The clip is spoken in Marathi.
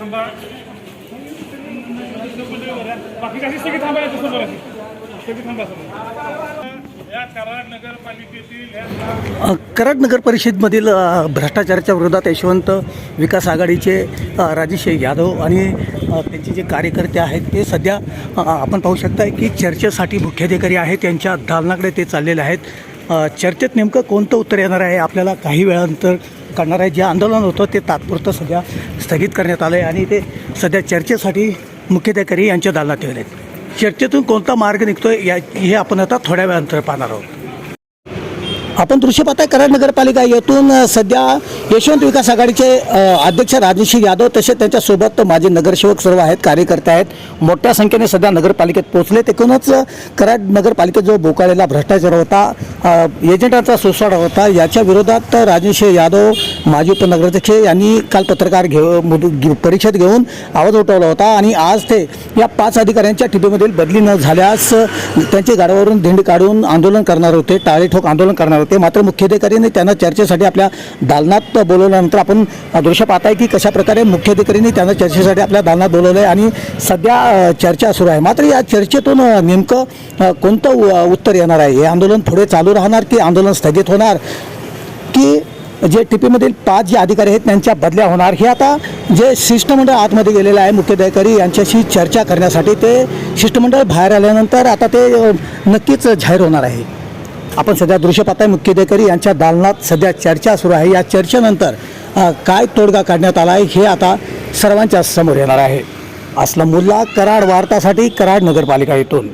थांबा. बाकी सगळी थांबायचं समोर सगळी थांबा समोर. या कराड नगरपालिकेतील कराड नगर परिषदमधील भ्रष्टाचाराच्या विरोधात यशवंत विकास आघाडीचे राजेश यादव आणि त्यांचे जे कार्यकर्ते आहेत ते सध्या आपण पाहू शकता की चर्चेसाठी मुख्याधिकारी आहेत त्यांच्या दालनाकडे ते चाललेले आहेत. चर्चेत नेमकं कोणतं उत्तर येणार आहे आपल्याला काही वेळानंतर करणार आहे. जे आंदोलन होतं ते तात्पुरतं सध्या स्थगित करण्यात आलं आहे आणि ते सध्या चर्चेसाठी मुख्याधिकारी यांच्या दालनात ठेवले आहेत. चर्चेतून कोणता मार्ग निघतोय या हे आपण आता थोड्या वेळानंतर पाहणार आहोत. आपण दृश्य पाहताय कराड नगरपालिका येथून सध्या यशवंत विकास आघाडीचे अध्यक्ष राजश्री यादव तसेच त्यांच्यासोबत माझे नगरसेवक सर्व आहेत कार्यकर्ते आहेत. मोठ्या संख्येने सध्या नगरपालिकेत पोहोचले. एकूणच कराड नगरपालिकेत जो बोकाळलेला भ्रष्टाचार होता एजंटांचा सुसाड होता. याच्या विरोधात राजश्री यादव माजी उपनगराध्यक्ष यांनी काल पत्रकार घेऊ घे- परिषद घेऊन आवाज उठवला होता आणि आज ते या पाच अधिकाऱ्यांच्या टिपीमधील बदली न झाल्यास त्यांचे गाड्यावरून दिंडी काढून आंदोलन करणार होते टाळेठोक आंदोलन करणार होते. मात्र मुख्याधिकाऱ्यांनी त्यांना चर्चेसाठी आपल्या दालनात बोलवल्यानंतर आपण दृश्य पाहताय की कशा प्रकारे मुख्याधिकाऱ्यांनी त्यांना चर्चेसाठी आपल्या दालनात बोलवलं आहे आणि सध्या चर्चा सुरू आहे. मात्र या चर्चेतून नेमकं कोणतं उत्तर येणार आहे? हे आंदोलन पुढे चालू राहणार की आंदोलन स्थगित होणार? की जे टी पीमधील पाच जे अधिकारी आहेत त्यांच्या बदल्या होणार? हे आता जे शिष्टमंडळ आतमध्ये गेलेलं आहे मुख्याधिकारी यांच्याशी चर्चा करण्यासाठी ते शिष्टमंडळ बाहेर आल्यानंतर आता ते नक्कीच जाहीर होणार आहे. आपण सध्या दृश्यपाताय मुख्याधिकारी यांच्या दालनात सध्या चर्चा सुरू आहे. या चर्चेनंतर काय तोडगा काढण्यात आला आहे हे आता सर्वांच्या समोर येणार आहे. असला मुल्ला कराड वार्तासाठी कराड नगरपालिका येथून